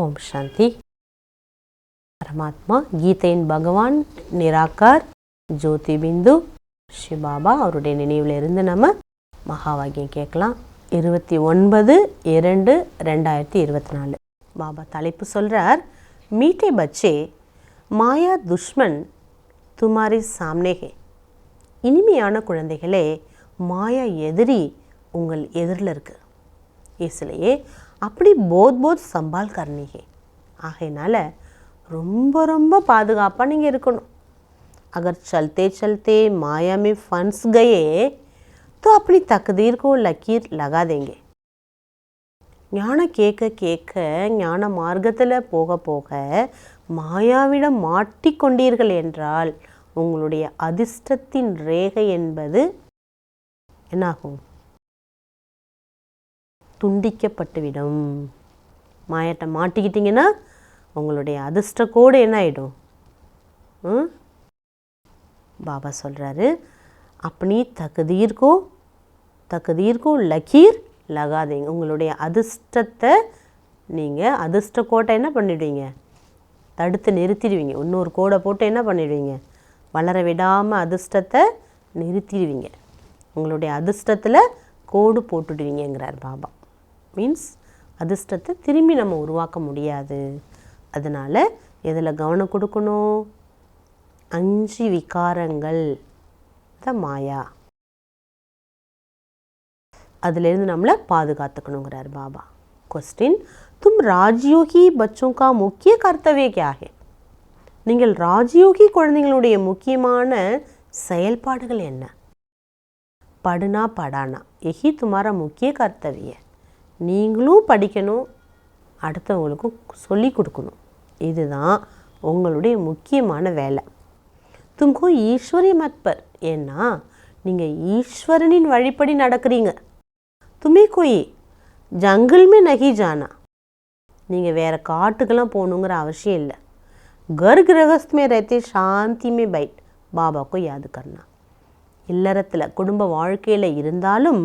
ஓம் சாந்தி. பரமாத்மா கீதையின் பகவான் நிராகார் ஜோதி பிந்து சிபாபா அவருடைய நினைவில் இருந்து நம்ம மகாவாக்கியம் கேட்கலாம். இருபத்தி ஒன்பது இரண்டு ரெண்டாயிரத்தி இருபத்தி நாலு. பாபா தலைப்பு சொல்கிறார் மீட்டே பச்சே மாயா துஷ்மன் துமாரி சாம்னேகே. இனிமையான குழந்தைகளே மாயா எதிரி உங்கள் எதிரில் இருக்கு. இசிலேயே அப்படி போத் போத் சம்பால் கர்னிகே ஆகையினால ரொம்ப ரொம்ப பாதுகாப்பாக நீங்கள் இருக்கணும் अगर चलते चलते माया में फंस गए तो अपनी तकदीर को लकीर लगा देंगे ஞானம் கேட்க கேட்க ஞான மார்க்கத்தில் போக போக மாயாவிடம் மாட்டிக்கொண்டீர்கள் என்றால் உங்களுடைய அதிர்ஷ்டத்தின் ரேகை என்பது என்னாகும் துண்டிக்கப்பட்டுவிடும். மாயாட்ட மாட்டிக்கிட்டிங்கன்னா உங்களுடைய அதிர்ஷ்ட கோடு என்ன ஆகிடும் ம்? பாபா சொல்கிறாரு அப்படி தகுதீர்க்கோ தகுதீர்க்கோ லக்கீர் லகாதீங்க. உங்களுடைய அதிர்ஷ்டத்தை நீங்கள் அதிர்ஷ்ட கோட்டை என்ன பண்ணிடுவீங்க? தடுத்து நிறுத்திடுவீங்க. இன்னொரு கோடை போட்டு என்ன பண்ணிடுவீங்க? வளர விடாமல் அதிர்ஷ்டத்தை நிறுத்திடுவீங்க. உங்களுடைய அதிர்ஷ்டத்தில் கோடு போட்டுடுவீங்கங்கிறார் பாபா. மீன்ஸ் அதிர்ஷ்டத்தை திரும்பி நம்ம உருவாக்க முடியாது. அதனால் எதில் கவனம் கொடுக்கணும்? அஞ்சு விகாரங்கள். த மாயா. அதிலேருந்து நம்மளை பாதுகாத்துக்கணுங்கிறார் பாபா. கொஸ்டின் தும் ராஜயோகி பச்சோங்கா முக்கிய கர்த்தவே கியாக? நீங்கள் ராஜ்யோகி குழந்தைங்களுடைய முக்கியமான செயல்பாடுகள் என்ன? படுனா படானா. எஹி துமாரா முக்கிய கர்த்தவியை. நீங்களும் படிக்கணும் அடுத்தவங்களுக்கும் சொல்லி கொடுக்கணும். இதுதான் உங்களுடைய முக்கியமான வேலை. தும்கோ ஈஸ்வரி மத்பர். ஏன்னா நீங்கள் ஈஸ்வரனின் வழிப்படி நடக்கிறீங்க. துமே கோயி ஜங்கிள்மே நகி ஜானா. நீங்கள் வேறு காட்டுக்கெல்லாம் போகணுங்கிற அவசியம் இல்லை. கர் கிரகஸ்துமே ரத்தே சாந்திமே பைட். பாபாக்கும் யாது கர்ணா. இல்லறத்தில் குடும்ப வாழ்க்கையில் இருந்தாலும்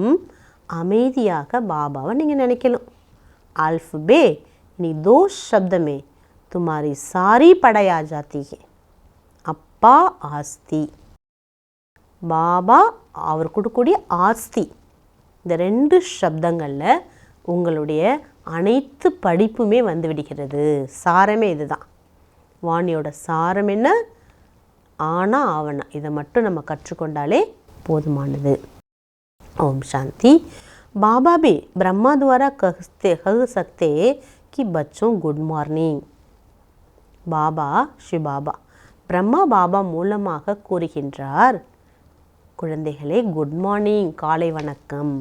அமைதியாக பாபாவை நீங்கள் நினைக்கணும் अल्फ बे நீ दो शब्द में तुम्हारी सारी पढ़ाई आ जाती है அப்பா ஆஸ்தி பாபா அவர் கொடுக்கக்கூடிய ஆஸ்தி இந்த ரெண்டு சப்தங்களில் உங்களுடைய அனைத்து படிப்புமே வந்து விடுகிறது சாரமே இதுதான் வாணியோட சாரம் என்ன ஆனா ஆவணா இதை மட்டும் நம்ம கற்றுக்கொண்டாலே போதுமானது ओम शांति बाबा भी ब्रह्मा द्वारा कहते कह सकते कि बच्चों गुड मॉर्निंग பாபா சிவபாபா பிரம்மா பாபா மூலமாக கூறுகின்றார் குழந்தைகளே குட் மார்னிங் காலை வணக்கம்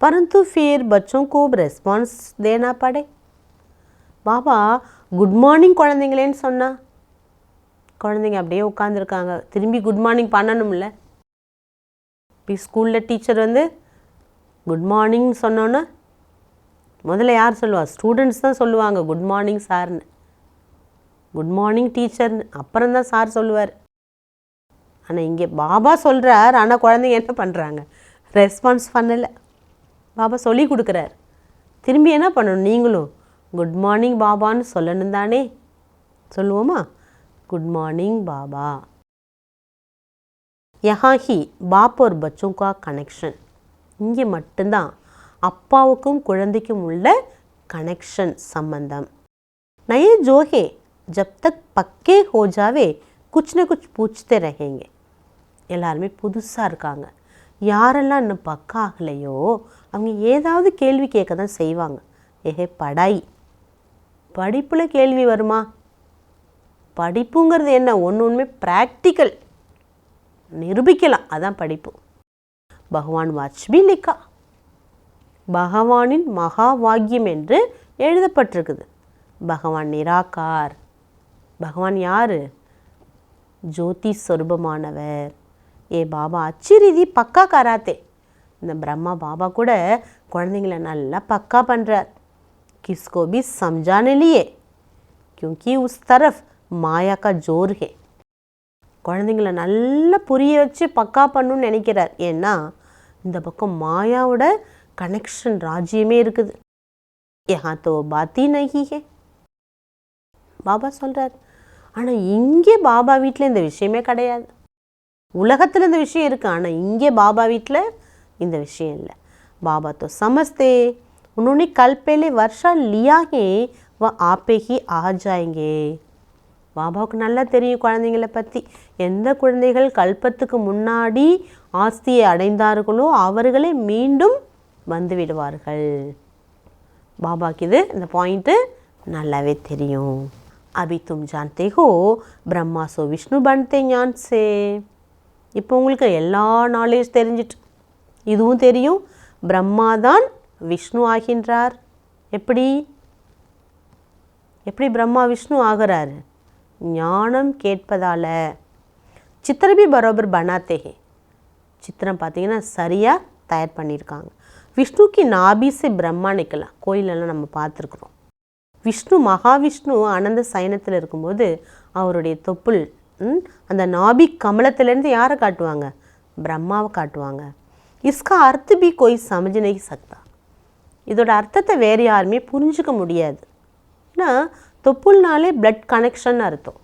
परंतु फिर बच्चों को ரெஸ்பான்ஸ் देना पड़े பாபா குட் மார்னிங் குழந்தைங்களேன்னு சொன்னா குழந்தைங்க அப்படியே உட்காந்துருக்காங்க திரும்பி குட் மார்னிங் பண்ணணும்ல இப்போ ஸ்கூலில் டீச்சர் வந்து குட் மார்னிங் சொன்னோன்னே முதல்ல யார் சொல்லுவா? ஸ்டூடெண்ட்ஸ் தான் சொல்லுவாங்க குட் மார்னிங் சார்னு. குட் மார்னிங் டீச்சர்னு. அப்புறம் தான் சார் சொல்லுவார். ஆனால் இங்கே பாபா சொல்கிறார் ஆனால் குழந்தைங்க என்ன பண்ணுறாங்க ரெஸ்பான்ஸ் பண்ணலை. பாபா சொல்லி கொடுக்குறார். திரும்பி என்ன பண்ணணும்? நீங்களும் குட் மார்னிங் பாபான்னு சொல்லணும் தானே? சொல்லுவோமா? Good morning Baba. यहाँ ही बाप और बच्चों का கனெக்ஷன் இங்கே மட்டும்தான் அப்பாவுக்கும் குழந்தைக்கும் உள்ள கனெக்ஷன் சம்பந்தம் नए जो है जब तक पक्के हो जावे कुछ न कुछ पूछते रहेंगे எல்லாருமே புதுசாக இருக்காங்க யாரெல்லாம் இன்னும் பக்கா ஆகலையோ அவங்க ஏதாவது கேள்வி கேட்க தான் செய்வாங்க ஏஹே படாய் படிப்பில் கேள்வி வருமா படிப்புங்கிறது என்ன ஒன்று ஒன்றுமே ப்ராக்டிக்கல் நிரூபிக்கலாம் அதான் படிப்பு பகவான் வாஜ்பி லிக்கா பகவானின் மகா வாக்கியம் என்று எழுதப்பட்டிருக்குது பகவான் நிராகார் பகவான் யார் ஜோதி சொரூபமானவர் ஏ பாபா அச்சு ரீதி பக்கா கராத்தே இந்த பிரம்மா பாபா கூட குழந்தைங்கள நல்லா பக்கா பண்ணுறார் किसको भी समझाने लिए क्योंकि उस तरफ माया का जोर है குழந்தைங்கள நல்லா புரிய வச்சு பக்கா பண்ணணும்னு நினைக்கிறார் ஏன்னா இந்த பக்கம் மாயாவோட கனெக்ஷன் ராஜ்யமே இருக்குது यहाँ तो बात ही नहीं है பாபா சொல்கிறார் ஆனால் இங்கே பாபா வீட்டில் இந்த விஷயமே கிடையாது உலகத்தில் இந்த விஷயம் இருக்குது ஆனால் இங்கே பாபா வீட்டில் இந்த விஷயம் இல்லை बाबा तो समझते उन्होंने कल पहले वर्षा लिया है वह आपे ही आ जाएंगे பாபாவுக்கு நல்லா தெரியும் குழந்தைங்களை பற்றி எந்த குழந்தைகள் கல்பத்துக்கு முன்னாடி ஆஸ்தியை அடைந்தார்களோ அவர்களே மீண்டும் வந்து விடுவார்கள். பாபாக்கு இது இந்த பாயிண்ட்டு நல்லாவே தெரியும். அபி தும் ஜான்தே ஹோ பிரம்மா சோ விஷ்ணு பன்தே ஞான் சே. இப்போ உங்களுக்கு எல்லா நாலேஜ் தெரிஞ்சிட்டு இதுவும் தெரியும். பிரம்மா தான் விஷ்ணு ஆகின்றார். எப்படி? எப்படி பிரம்மா விஷ்ணு ஆகிறாரு? ஞானம் கேட்பதால். சித்திரபி பரோபர் பனாத்தே சித்திரம் பார்த்தீங்கன்னா சரியாக தயார் பண்ணியிருக்காங்க விஷ்ணுக்கு நாபி பிரம்மா நிற்கலாம் கோயிலெல்லாம் நம்ம பார்த்துருக்குறோம் விஷ்ணு மகாவிஷ்ணு அனந்த சயனத்தில் இருக்கும்போது அவருடைய தொப்புள் ம், அந்த நாபி கமலத்திலேருந்து யாரை காட்டுவாங்க? பிரம்மாவை காட்டுவாங்க. இஸ்கா அர்த்த பி கோய் சமஜ் சக்தா. இதோட அர்த்தத்தை வேறு யாருமே புரிஞ்சுக்க முடியாது. ஏன்னா தொப்புள்னாலே பிளட் கனெக்ஷன் அர்த்தம்.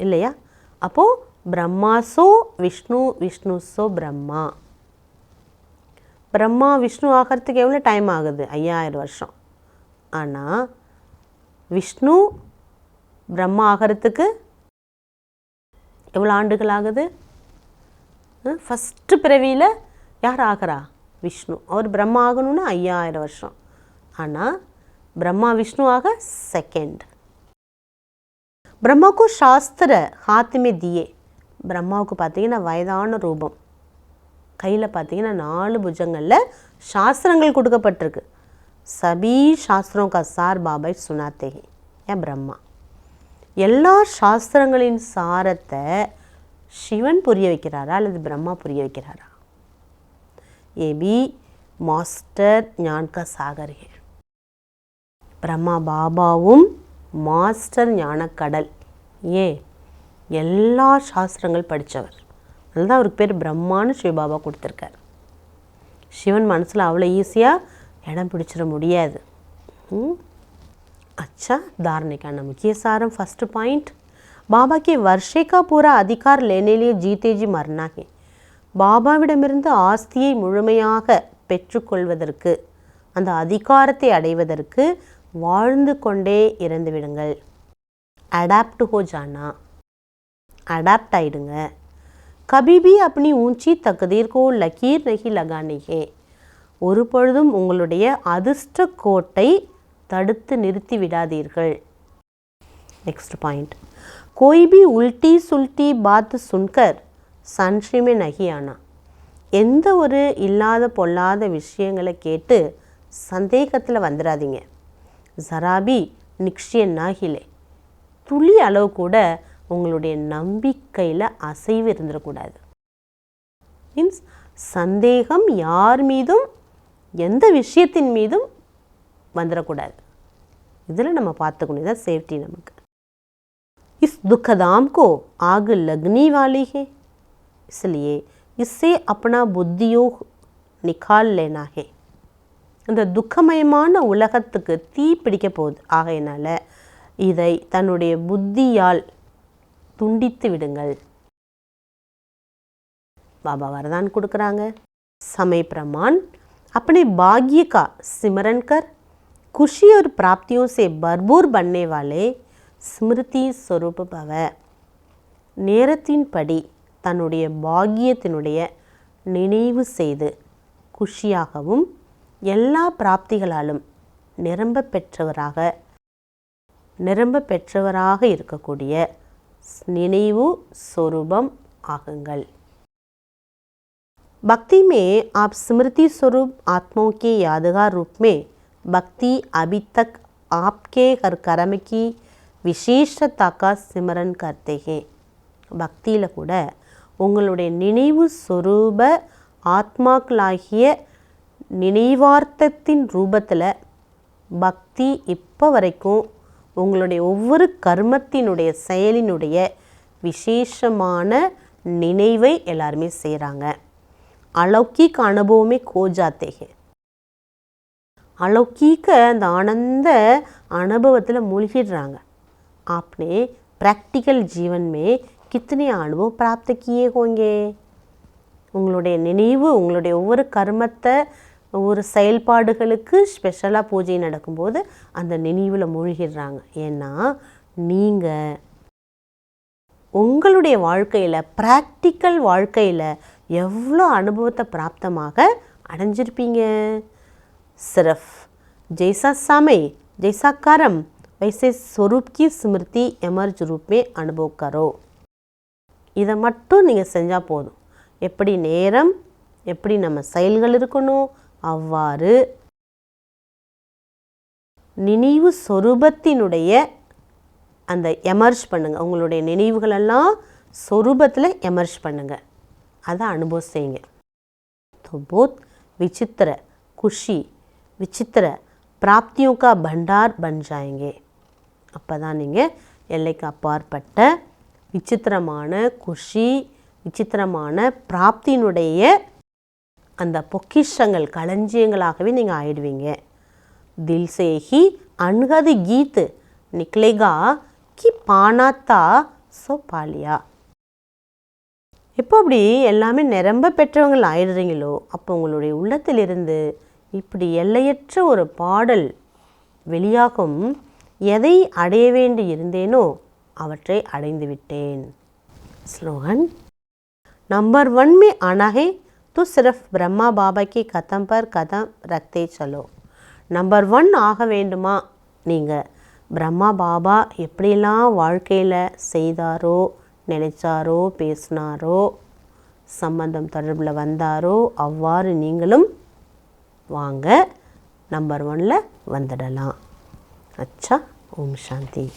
இல்லையா? அப்போது பிரம்மாசோ விஷ்ணு விஷ்ணுசோ பிரம்மா. பிரம்மா விஷ்ணு ஆகிறதுக்கு எவ்வளோ டைம் ஆகுது? ஐயாயிரம் வருஷம். ஆனால் விஷ்ணு பிரம்மா ஆகிறதுக்கு எவ்வளோ ஆண்டுகள் ஆகுது? ஃபஸ்ட்டு பிறவியில் யார் ஆகிறா? விஷ்ணு. அவர் பிரம்மா ஆகணும்னா ஐயாயிரம் வருஷம். ஆனால் பிரம்மா விஷ்ணு ஆக செகண்ட் பிரம்மாவுக்கு சாஸ்திர ஹாத்துமே தியே. பிரம்மாவுக்கு பார்த்தீங்கன்னா வயதான ரூபம். கையில் பார்த்தீங்கன்னா நாலு புஜங்களில் சாஸ்திரங்கள் கொடுக்கப்பட்டிருக்கு. சபி சாஸ்திரம் கா சார் பாபாய் சுனாத்தேகி ஏன் பிரம்மா. எல்லா சாஸ்திரங்களின் சாரத்தை சிவன் புரிய வைக்கிறாரா அல்லது பிரம்மா புரிய வைக்கிறாரா? ஏபி மாஸ்டர் ஞான்கா சாகர்கே பிரம்மா பாபாவும் மாஸ்டர் ஞானக்கடல். ஏன் எல்லா சாஸ்திரங்கள் படித்தவர் அதுதான் அவருக்கு பேர் பிரம்மான்னு சிவபாபா கொடுத்துருக்கார் சிவன் மனசில் அவ்வளோ ஈஸியாக இடம் பிடிச்சிட முடியாது ம்? अच्छा धारने का मुख्य सारम फर्स्ट पॉइंट बाबा के वर्षे का पूरा अधिकार लेने लिए जीते जी मरना है பாபாவிடமிருந்து ஆஸ்தியை முழுமையாக பெற்றுக்கொள்வதற்கு அந்த அதிகாரத்தை அடைவதற்கு வாழ்ந்து கொண்டே இறந்து விடுங்கள் அடாப்ட் ஹோ ஜானா அடாப்ட் ஆயிடுங்க கபி பி அப்படி ஊஞ்சி தகுதீர் கோ லக்கீர் நகி லகானே ஹே ஒரு பொழுதும் உங்களுடைய அதிர்ஷ்ட கோட்டை தடுத்து நிறுத்தி விடாதீர்கள் नेक्स्ट पॉइंट कोई भी उल्टी सुल्टी बात सुनकर संशय में नहीं आना எந்த ஒரு இல்லாத பொல்லாத விஷயங்களை கேட்டு சந்தேகத்தில் வந்துடாதீங்க ஜராபி நிக்ஷய நாகிலே துளி அளவு கூட உங்களுடைய நம்பிக்கையில் அசைவு இருந்துடக்கூடாது மீன்ஸ் சந்தேகம் யார் மீதும் எந்த விஷயத்தின் மீதும் வந்துடக்கூடாது இதில் நம்ம பார்த்துக்கணும் இதான் சேஃப்டி நமக்கு इस दुखदाम को आग लगने वाली है इसलिए इससे अपना बुद्धियोग निकाल लेना है அந்த துக்கமயமான உலகத்துக்கு தீ பிடிக்க போகுது ஆகையினால இதை தன்னுடைய புத்தியால் துண்டித்து விடுங்கள் बाबा वरदान கொடுக்குறாங்க समय प्रमाण अपने भाग्य का सिमरन कर खुशी और प्राप्तियों से भरपूर बनने वाले ஸ்மிருதி ஸ்வரூப பவ நேரத்தின்படி தன்னுடைய பாக்கியத்தினுடைய நினைவு செய்து குஷியாகவும் எல்லா பிராப்திகளாலும் நிரம்ப பெற்றவராக நிரம்ப பெற்றவராக இருக்கக்கூடிய நினைவு சொரூபம் ஆகுங்கள் भक्ति में आप स्मृति स्वरूप आत्माओं के यादगार रूप में भक्ति अभी तक आपके हर कर्म की விசேஷத்தா का சிமரன் करते हैं பக்தியில் கூட உங்களுடைய நினைவு சொரூப ஆத்மாக்களாகிய நினைவார்த்தத்தின் ரூபத்தில் பக்தி இப்போ வரைக்கும் உங்களுடைய ஒவ்வொரு கர்மத்தினுடைய செயலினுடைய விசேஷமான நினைவை எல்லாருமே செய்கிறாங்க अलौकिक अनुभव में खो जाते हैं अलौकिक அந்த ஆனந்த அனுபவத்தில் மூழ்கிடுறாங்க आपने प्रैक्टिकल जीवन में कितने अनुभव प्राप्त किए होंगे உங்களுடைய நினைவு உங்களுடைய ஒவ்வொரு கர்மத்தை ஒவ்வொரு செயல்பாடுகளுக்கு ஸ்பெஷலாக பூஜை நடக்கும்போது அந்த நினைவில் மூழ்கிடுறாங்க ஏன்னா நீங்கள் உங்களுடைய வாழ்க்கையில் ப்ராக்டிக்கல் வாழ்க்கையில் எவ்வளோ அனுபவத்தை பிராப்தமாக அடைஞ்சிருப்பீங்க சிரஃப் जैसा समय जैसा कर्म वैसे स्वरूप की स्मृति एमर्ज रूप में अनुभव करो இதை மட்டும் நீங்கள் செஞ்சால் போதும் எப்படி நேரம் எப்படி நம்ம செயல்கள் இருக்கணும் அவ்வாறு நினைவு சொரூபத்தினுடைய அந்த எமர்ஜ் பண்ணுங்கள் உங்களுடைய நினைவுகளெல்லாம் சொரூபத்தில் எமர்ஜ் பண்ணுங்கள் அதை அனுபவம் செய்யுங்க. போத் விசித்திர குஷி விசித்திர பிராப்தியும் கா பண்டார் பன் அப்போ தான் நீங்கள் எல்லைக்கு அப்பாற்பட்ட விசித்திரமான குஷி விசித்திரமான பிராப்தியினுடைய அந்த பொக்கிஷங்கள் களஞ்சியங்களாகவே நீங்கள் ஆயிடுவீங்க. தில்சேஹி சே கீத்து நிக்லேகா கி பானாத்தா சோ பாலியா இப்போ அப்படி எல்லாமே நிரம்ப பெற்றவங்கள் ஆயிடுறீங்களோ அப்போ உங்களுடைய உள்ளத்திலிருந்து இப்படி எல்லையற்ற ஒரு பாடல் வெளியாகும். எதை அடைய வேண்டி இருந்தேனோ அவற்றை அடைந்து விட்டேன். ஸ்லோகன் நம்பர் ஒன் மே அனகை तो सिर्फ ब्रह्मा बाबा की कदम पर कदम रखते चलो நம்பர் ஒன் ஆக வேண்டுமா நீங்கள் பிரம்மா பாபா எப்படியெல்லாம் வாழ்க்கையில் செய்தாரோ நினைச்சாரோ பேசினாரோ சம்பந்தம் தொடர்பில் வந்தாரோ அவ்வாறு நீங்களும் வாங்க நம்பர் ஒன்ல வந்துடலாம் அச்சா ஓம் சாந்தி